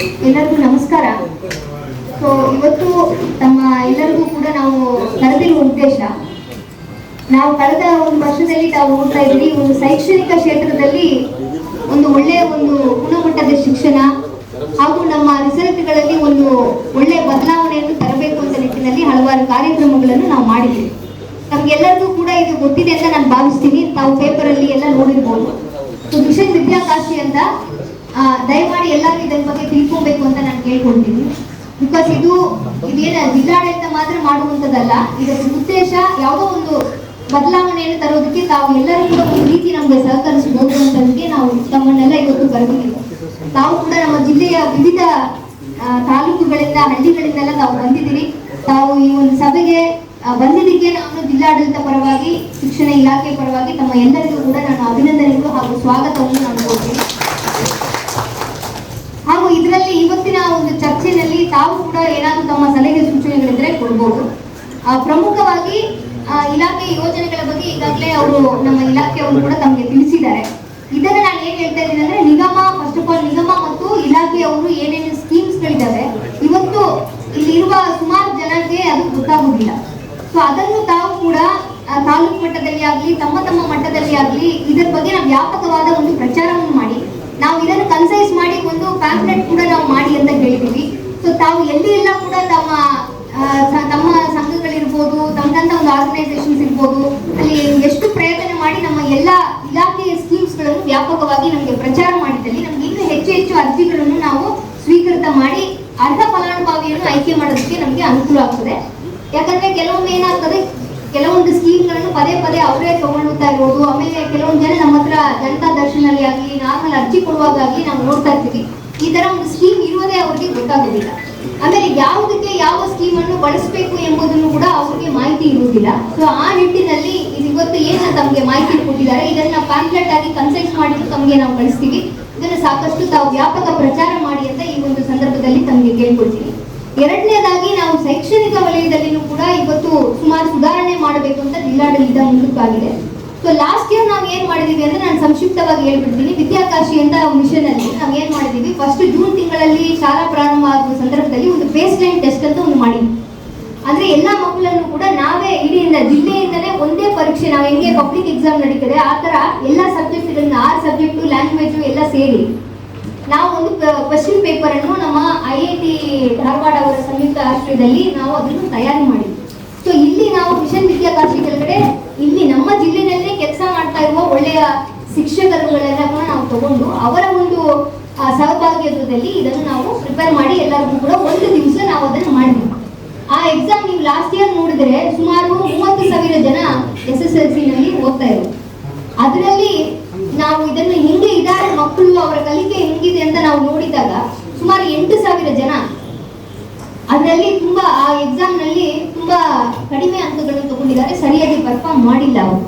ಎಲ್ಲರಿಗೂ ನಮಸ್ಕಾರ. ಸೊ ಇವತ್ತು ತಮ್ಮ ಎಲ್ಲರಿಗೂ ಕೂಡ ನಾವು ಕರೆದಿರುವ ಉದ್ದೇಶ, ನಾವು ಕಳೆದ ಒಂದು ವರ್ಷದಲ್ಲಿ ತಾವು ನೋಡ್ತಾ ಇದ್ದೀವಿ ಒಂದು ಶೈಕ್ಷಣಿಕ ಕ್ಷೇತ್ರದಲ್ಲಿ ಒಂದು ಒಳ್ಳೆಯ ಒಂದು ಗುಣಮಟ್ಟದ ಶಿಕ್ಷಣ ಹಾಗೂ ನಮ್ಮ ರಿಸಲ್ಟ್ಗಳಲ್ಲಿ ಒಂದು ಒಳ್ಳೆಯ ಬದಲಾವಣೆಯನ್ನು ತರಬೇಕು ಅಂತ ನಿಟ್ಟಿನಲ್ಲಿ ಹಲವಾರು ಕಾರ್ಯಕ್ರಮಗಳನ್ನು ನಾವು ಮಾಡಿದ್ದೀವಿ ನಮ್ಗೆಲ್ಲರಿಗೂ ಕೂಡ ಇದು ಗೊತ್ತಿದೆ ಅಂತ ನಾನು ಭಾವಿಸ್ತೀನಿ. ತಾವು ಪೇಪರಲ್ಲಿ ಎಲ್ಲ ನೋಡಿರ್ಬೋದು. ಮಿಷನ್ ವಿದ್ಯಾಕಾಶಿ ಅಂತ ದಯಮಾಡಿ ಎಲ್ಲರೂ ಇದರ ಬಗ್ಗೆ ತಿಳ್ಕೊಬೇಕು ಅಂತ ನಾನು ಕೇಳ್ಕೊಳ್ತೀನಿ. ಬಿಕಾಸ್ ಇದು ಇದೇನ ಜಿಲ್ಲಾಡಳಿತ ಮಾತ್ರ ಮಾಡುವಂಥದ್ದಲ್ಲ. ಇದರ ಉದ್ದೇಶ ಯಾವುದೋ ಒಂದು ಬದಲಾವಣೆಯನ್ನು ತರೋದಕ್ಕೆ ತಾವು ಎಲ್ಲರೂ ಕೂಡ ಒಂದು ರೀತಿ ನಮಗೆ ಸಹಕರಿಸಬಹುದು ಅಂತಂದ್ರೆ ನಾವು ತಮ್ಮನ್ನೆಲ್ಲ ಇವತ್ತು ಕರೆದಿದ್ದೀವಿ ತಾವು ಕೂಡ ನಮ್ಮ ಜಿಲ್ಲೆಯ ವಿವಿಧ ತಾಲೂಕುಗಳಿಂದ, ಹಳ್ಳಿಗಳಿಂದೆಲ್ಲ ತಾವು ಬಂದಿದ್ದೀರಿ. ತಾವು ಈ ಒಂದು ಸಭೆಗೆ ಬಂದಿದ್ದಕ್ಕೆ ನಾನು ಜಿಲ್ಲಾಡಳಿತ ಪರವಾಗಿ, ಶಿಕ್ಷಣ ಇಲಾಖೆ ಪರವಾಗಿ ತಮ್ಮ ಎಲ್ಲರಿಗೂ ಕೂಡ ನಾನು ಅಭಿನಂದನೆಗಳು ಹಾಗೂ ಸ್ವಾಗತವನ್ನು ನಾನು ಕೊಡ್ತೀನಿ. ಒಂದು ಚರ್ಚೆಯಲ್ಲಿ ತಾವು ಕೂಡ ಏನಾದರೂ ತಮ್ಮ ಸಲಹೆ ಸೂಚನೆಗಳಿದ್ರೆ ಕೊಡ್ಬೋದು. ಪ್ರಮುಖವಾಗಿ ಇಲಾಖೆ ಯೋಜನೆಗಳ ಬಗ್ಗೆ ಈಗಾಗಲೇ ಅವರು ನಮ್ಮ ಇಲಾಖೆಯವರು ಕೂಡ ತಮಗೆ ತಿಳಿಸಿದ್ದಾರೆ. ಇದನ್ನ ನಾನು ಏನ್ ಹೇಳ್ತಾ ಇದ್ದೀನಿ ಅಂದ್ರೆ ನಿಗಮ ಫಸ್ಟ್ ಆಫ್ ಆಲ್ ನಿಗಮ ಮತ್ತು ಇಲಾಖೆಯವರು ಏನೇನು ಸ್ಕೀಮ್ಸ್ ಗಳಿದ್ದಾವೆ ಇವತ್ತು ಇಲ್ಲಿರುವ ಸುಮಾರು ಜನಕ್ಕೆ ಅದು ಗೊತ್ತಾಗುದಿಲ್ಲ ಸೊ ಅದನ್ನು ತಾವು ಕೂಡ ತಾಲೂಕು ಮಟ್ಟದಲ್ಲಿ ಆಗಲಿ, ತಮ್ಮ ತಮ್ಮ ಮಟ್ಟದಲ್ಲಿ ಆಗಲಿ, ಇದರ ಬಗ್ಗೆ ನಾವು ವ್ಯಾಪಕವಾದ ಒಂದು ಪ್ರಚಾರವನ್ನು ಮಾಡಿ ನಾವು ಇದನ್ನು ಕನ್ಸೈಸ್ ಮಾಡಿ ಒಂದು ಪ್ಯಾಂಪ್ಲೆಟ್ ಕೂಡ ನಾವು ಮಾಡಿ ಅಂತ ಹೇಳ್ತೀವಿ ಸೊ ತಾವು ಎಲ್ಲಿ ಎಲ್ಲ ಕೂಡ ತಮ್ಮ ತಮ್ಮ ಸಂಘಗಳಿರ್ಬೋದು ತಮ್ಮದಂತ ಒಂದು ಆರ್ಗನೈಸೇಷನ್ಸ್ ಇರ್ಬೋದು, ಅಲ್ಲಿ ಎಷ್ಟು ಪ್ರಯತ್ನ ಮಾಡಿ ನಮ್ಮ ಎಲ್ಲ ಇಲಾಖೆಯ ಸ್ಕೀಮ್ಸ್ಗಳನ್ನು ವ್ಯಾಪಕವಾಗಿ ನಮಗೆ ಪ್ರಚಾರ ಮಾಡಿದಲ್ಲಿ ನಮ್ಗೆ ಇನ್ನೂ ಹೆಚ್ಚು ಹೆಚ್ಚು ಅರ್ಜಿಗಳನ್ನು ನಾವು ಸ್ವೀಕೃತ ಮಾಡಿ ಅರ್ಧ ಫಲಾನುಭವಿಯನ್ನು ಆಯ್ಕೆ ಮಾಡೋದಕ್ಕೆ ನಮಗೆ ಅನುಕೂಲ ಆಗ್ತದೆ. ಯಾಕಂದ್ರೆ ಕೆಲವೊಮ್ಮೆ ಏನಾಗ್ತದೆ, ಕೆಲವೊಂದು ಸ್ಕೀಮ್ಗಳನ್ನು ಪದೇ ಪದೇ ಅವರೇ ತಗೊಳ್ತಾ ಇರೋದು, ಆಮೇಲೆ ಕೆಲವೊಂದು ಜನ ನಮ್ಮ ಹತ್ರ ಜನತಾ ದರ್ಶನಲ್ಲಿ ಆಗಲಿ, ನಾರ್ಮಲ್ ಅರ್ಜಿ ಕೊಡುವಾಗ ಆಗಲಿ ನಾವು ನೋಡ್ತಾ ಇರ್ತೀವಿ. ಈ ತರ ಒಂದು ಸ್ಕೀಮ್ ಇರೋದೇ ಅವರಿಗೆ ಗೊತ್ತಾಗೋದಿಲ್ಲ. ಆಮೇಲೆ ಯಾವುದಕ್ಕೆ ಯಾವ ಸ್ಕೀಮ್ ಅನ್ನು ಬಳಸಬೇಕು ಎಂಬುದನ್ನು ಕೂಡ ಅವರಿಗೆ ಮಾಹಿತಿ ಇರುವುದಿಲ್ಲ. ಸೊ ಆ ನಿಟ್ಟಿನಲ್ಲಿ ಇವತ್ತು ಏನು ತಮಗೆ ಮಾಹಿತಿ ಕೊಟ್ಟಿದ್ದಾರೆ. ಇದನ್ನ ಪ್ಯಾಂಪ್ಲೆಟ್ ಆಗಿ ಕನ್ಸೈಸ್ ಮಾಡಿದ್ದು ತಮಗೆ ನಾವು ಕಳಿಸ್ತೀವಿ. ಇದನ್ನು ಸಾಕಷ್ಟು ತಾವು ವ್ಯಾಪಕ ಪ್ರಚಾರ ಮಾಡಿ ಅಂತ ಈ ಒಂದು ಸಂದರ್ಭದಲ್ಲಿ ತಮಗೆ ಕೇಳ್ಕೊಳ್ತೀನಿ. ಎರಡನೇದಾಗಿ ನಾವು ಶೈಕ್ಷಣಿಕ ವಲಯದಲ್ಲಿನೂ ಕೂಡ ಇವತ್ತು ಸುಮಾರು ಸುಧಾರಣೆ ಮಾಡಬೇಕು ಅಂತ ಜಿಲ್ಲಾಡಳಿತ ಮುಂದಕ್ಕಾಗಿದೆ. ಸೊ ಲಾಸ್ಟ್ ಇಯರ್ ನಾವು ಏನ್ ಮಾಡಿದೀವಿ ಅಂದ್ರೆ ನಾನು ಸಂಕ್ಷಿಪ್ತವಾಗಿ ಹೇಳ್ಬಿಡ್ತೀನಿ. ವಿದ್ಯಾಕಾಶಿ ಅಂತ ಮಿಷನ್ ಅಲ್ಲಿ ನಾವು ಏನ್ ಮಾಡಿದೀವಿ? ಫಸ್ಟ್ ಜೂನ್ ತಿಂಗಳಲ್ಲಿ ಶಾಲಾ ಪ್ರಾರಂಭ ಆಗುವ ಸಂದರ್ಭದಲ್ಲಿ ಒಂದು ಬೇಸ್ ಲೈನ್ ಟೆಸ್ಟ್ ಅಂತ ಒಂದು ಮಾಡಿದ್ವಿ. ಅಂದ್ರೆ ಎಲ್ಲಾ ಮಕ್ಕಳನ್ನು ಕೂಡ ನಾವೇ ಇಡೀ ಜಿಲ್ಲೆಯಿಂದಲೇ ಒಂದೇ ಪರೀಕ್ಷೆ ನಾವು ಹೆಂಗೆ ಪಬ್ಲಿಕ್ ಎಕ್ಸಾಮ್ ನಡೀತದೆ, ಆ ತರ ಎಲ್ಲಾ ಸಬ್ಜೆಕ್ಟ್ ಆರು ಸಬ್ಜೆಕ್ಟು ಲ್ಯಾಂಗ್ವೇಜ್ ಎಲ್ಲ ಸೇರಿ ನಾವು ಒಂದು ಕ್ವಶನ್ ಪೇಪರ್ ಅನ್ನು ನಮ್ಮ ಐ ಐ ಟಿ ಧಾರವಾಡ ಅವರ ಸಂಯುಕ್ತ ಆಶ್ರಯದಲ್ಲಿ ನಾವು ಅದನ್ನು ತಯಾರಿ ಮಾಡಿದ್ವಿ. ಸೊ ಇಲ್ಲಿ ನಾವು ಮಿಷನ್ ವಿದ್ಯಾಕಾಶಿ ಕೆಳಗಡೆ ಇಲ್ಲಿ ನಮ್ಮ ಜಿಲ್ಲೆನಲ್ಲೇ ಕೆಲಸ ಮಾಡ್ತಾ ಇರುವ ಒಳ್ಳೆಯ ಶಿಕ್ಷಕರುಗಳೆಲ್ಲ ಕೂಡ ನಾವು ತಗೊಂಡು ಅವರ ಒಂದು ಸಹಭಾಗಿತ್ವದಲ್ಲಿ ಇದನ್ನು ನಾವು ಪ್ರಿಪೇರ್ ಮಾಡಿ ಎಲ್ಲರಿಗೂ ಕೂಡ ಒಂದು ದಿವಸ ನಾವು ಅದನ್ನು ಮಾಡಬೇಕು. ಆ ಎಕ್ಸಾಮ್ ನೀವು ಲಾಸ್ಟ್ ಇಯರ್ ನೋಡಿದ್ರೆ ಸುಮಾರು ಮೂವತ್ತು ಸಾವಿರ ಜನ ಎಸ್ ಎಸ್ ಎಲ್ ಸಿ ನಲ್ಲಿ ಓದ್ತಾ ಇರೋದು ಅದರಲ್ಲಿ ನಾವು ಇದನ್ನು ಹಿಂಗೆ ಇದ್ದಾರೆ, ಮಕ್ಕಳು ಅವರ ಕಲಿಕೆ ಹೆಂಗಿದೆ ಅಂತ ನಾವು ನೋಡಿದಾಗ ಸುಮಾರು ಎಂಟು ಸಾವಿರ ಜನ ಅದರಲ್ಲಿ ತುಂಬಾ, ಆ ಎಕ್ಸಾಮ್ನಲ್ಲಿ ತುಂಬಾ ಕಡಿಮೆ ಅಂಕಗಳನ್ನು ತಗೊಂಡಿದ್ದಾರೆ, ಸರಿಯಾಗಿ ಪರ್ಫಾರ್ಮ್ ಮಾಡಿಲ್ಲ ಅವರು.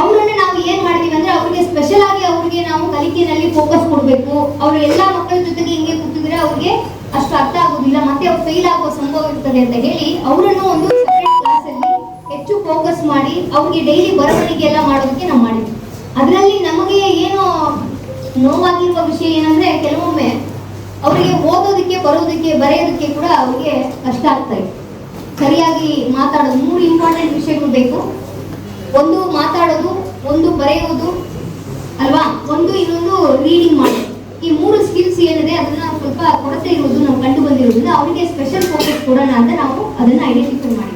ಅವರನ್ನ ನಾವು ಏನ್ ಮಾಡ್ತೀವಿ ಅಂದ್ರೆ, ಅವ್ರಿಗೆ ಸ್ಪೆಷಲ್ ಆಗಿ ಅವ್ರಿಗೆ ನಾವು ಕಲಿಕೆಯಲ್ಲಿ ಫೋಕಸ್ ಕೊಡಬೇಕು. ಅವ್ರ ಎಲ್ಲಾ ಮಕ್ಕಳ ಜೊತೆಗೆ ಹಿಂಗೆ ಕೂತಿದ್ರೆ ಅವ್ರಿಗೆ ಅಷ್ಟು ಅರ್ಥ ಆಗೋದಿಲ್ಲ, ಮತ್ತೆ ಅವ್ರು ಫೇಲ್ ಆಗುವ ಸಂಭವ ಇರ್ತದೆ ಅಂತ ಹೇಳಿ ಅವರನ್ನು ಒಂದು ಕ್ಲಾಸ್ ಅಲ್ಲಿ ಹೆಚ್ಚು ಫೋಕಸ್ ಮಾಡಿ ಅವ್ರಿಗೆ ಡೈಲಿ ಬರವಣಿಗೆ ಎಲ್ಲ ಮಾಡೋದಕ್ಕೆ ನಾವು ಮಾಡಿದ್ವಿ. ಅದರಲ್ಲಿ ನಮಗೆ ಏನು ನೋವಾಗಿರುವ ವಿಷಯ ಏನಂದ್ರೆ ಕೆಲವೊಮ್ಮೆ ಅವರಿಗೆ ಓದೋದಕ್ಕೆ, ಬರೋದಕ್ಕೆ, ಬರೆಯೋದಕ್ಕೆ ಕೂಡ ಅವರಿಗೆ ಕಷ್ಟ ಆಗ್ತಾ ಇದೆ. ಸರಿಯಾಗಿ ಮಾತಾಡೋದು, ಮೂರು ಇಂಪಾರ್ಟೆಂಟ್ ವಿಷಯಗಳು ಬೇಕು. ಒಂದು ಮಾತಾಡೋದು, ಒಂದು ಬರೆಯೋದು, ಅಲ್ವಾ? ಒಂದು ಇನ್ನೊಂದು ರೀಡಿಂಗ್ ಮಾಡೋದು. ಈ ಮೂರು ಸ್ಕಿಲ್ಸ್ ಏನಿದೆ, ಅದನ್ನ ಸ್ವಲ್ಪ ಕೊರತೆ ಇರುವುದು ನಾವು ಕಂಡು ಬಂದಿರೋದ್ರಿಂದ ಅವರಿಗೆ ಸ್ಪೆಷಲ್ ಫೋಕಸ್ ಕೊಡೋಣ ಅಂತ ನಾವು ಅದನ್ನ ಐಡೆಂಟಿಫೈ ಮಾಡಿ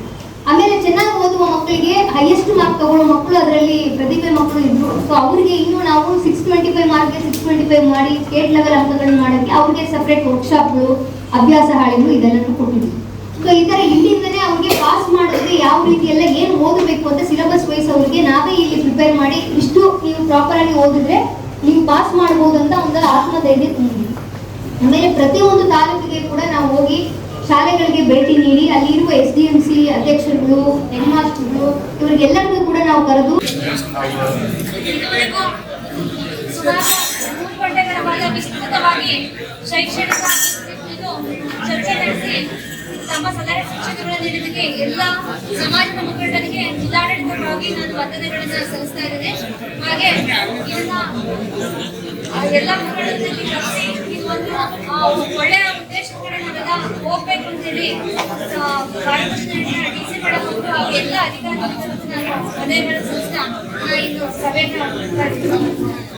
ಆಮೇಲೆ ಚೆನ್ನಾಗಿ ಓದುವ ಮಕ್ಕಳಿಗೆ ಹೈಯೆಸ್ಟ್ ಮಾರ್ಕ್ ತಗೊಳ್ಳೋ ಮಕ್ಕಳು ಅದರಲ್ಲಿ ಪ್ರತಿಭೆ ಮಕ್ಕಳು ಇದ್ರು. ಸೊ ಅವರಿಗೆ ಇನ್ನು ನಾವು ಸಿಕ್ಸ್ ಟ್ವೆಂಟಿ ಫೈವ್ ಮಾರ್ಕ್ಗೆ ಸಿಕ್ಸ್ ಟ್ವೆಂಟಿ ಫೈವ್ ಮಾಡಿ ಸ್ಟೇಟ್ ಲೆವೆಲ್ ಅಂಕಗಳನ್ನ ಮಾಡೋಕ್ಕೆ ಅವ್ರಿಗೆ ಸಪ್ರೇಟ್ ವರ್ಕ್ಶಾಪ್ಗಳು ಅಭ್ಯಾಸ ಹಾಳೆಗಳು ಇದೆಲ್ಲನೂ ಕೊಟ್ಟಿದ್ವಿ. ಸೊ ಈ ಥರ ಇಲ್ಲಿಂದನೇ ಅವ್ರಿಗೆ ಪಾಸ್ ಮಾಡೋದಕ್ಕೆ ಯಾವ ರೀತಿ ಏನು ಓದಬೇಕು ಅಂತ ಸಿಲೆಬಸ್ ವೈಸ್ ಅವ್ರಿಗೆ ನಾವೇ ಇಲ್ಲಿ ಪ್ರಿಪೇರ್ ಮಾಡಿ ಇಷ್ಟು ನೀವು ಪ್ರಾಪರ್ ಆಗಿ ಓದಿದ್ರೆ ನೀವು ಪಾಸ್ ಮಾಡ್ಬೋದು ಅಂತ ಒಂದು ಆತ್ಮಧೈರ್ಯ ತುಂಬಿದ್ವಿ ಆಮೇಲೆ ಪ್ರತಿಯೊಂದು ತಾಲೂಕಿಗೆ ಕೂಡ ನಾವು ಹೋಗಿ ಶಾಲೆಗಳಿಗೆ ಭೇಟಿ ನೀಡಿ ಎಸ್ ಡಿ ಎಂ ಸಿ ಅಧ್ಯಕ್ಷರುಗಳು ಹೆಡ್ ಮಾಸ್ಟರ್ಗಳು ಇವರಿಗೆಲ್ಲರಿಗೂ ಕೂಡ ನಾವು ಕರೆದು ವಿಸ್ತೃತವಾಗಿ ಶೈಕ್ಷಣಿಕ ಚರ್ಚೆ ನಡೆಸಿ ತಮ್ಮ ಸಲಹೆ ಶಿಕ್ಷಕರ ನೀಡಿದ್ದಕ್ಕೆ ಎಲ್ಲ ಸಮಾಜದ ಮುಖಂಡರಿಗೆ ಜಿಲ್ಲಾಡಳಿತ ನಾನು ವಂದನೆಗಳನ್ನು ಸಲ್ಲಿಸ್ತಾ ಇದ್ದೇನೆ ಹಾಗೆ ಇದನ್ನ ಎಲ್ಲ ಮುಖಂಡರಲ್ಲಿ ಒಂದು ಒಳ್ಳೆಯ ಉದ್ದೇಶಗಳನ್ನು ನಾವೆಲ್ಲ ಹೋಗ್ಬೇಕು ಹಾಗೂ ಎಲ್ಲ ಅಧಿಕಾರಿಗಳು ಸೂಚನಾ ಇನ್ನು ಸಭೆನ